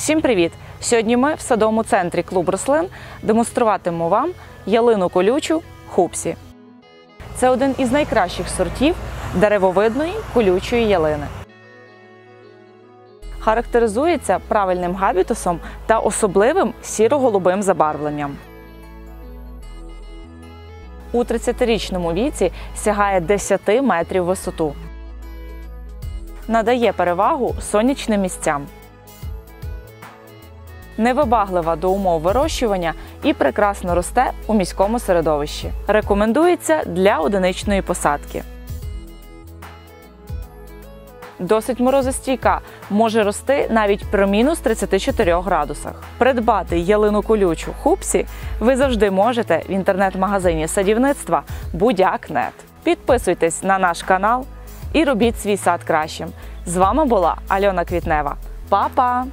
Всім привіт! Сьогодні ми в садовому центрі клуб рослин демонструватимемо вам ялину колючу хупсі. Це один із найкращих сортів деревовидної колючої ялини. Характеризується правильним габітусом та особливим сіро-голубим забарвленням. У 30-річному віці сягає 10 метрів висоту. Надає перевагу сонячним місцям. Невибаглива до умов вирощування і прекрасно росте у міському середовищі. Рекомендується для одиничної посадки. Досить морозостійка, може рости навіть при мінус 34 градусах. Придбати ялину колючу хупсі ви завжди можете в інтернет-магазині садівництва Будяк.нет. Підписуйтесь на наш канал і робіть свій сад кращим. З вами була Альона Квітнева. Па-па!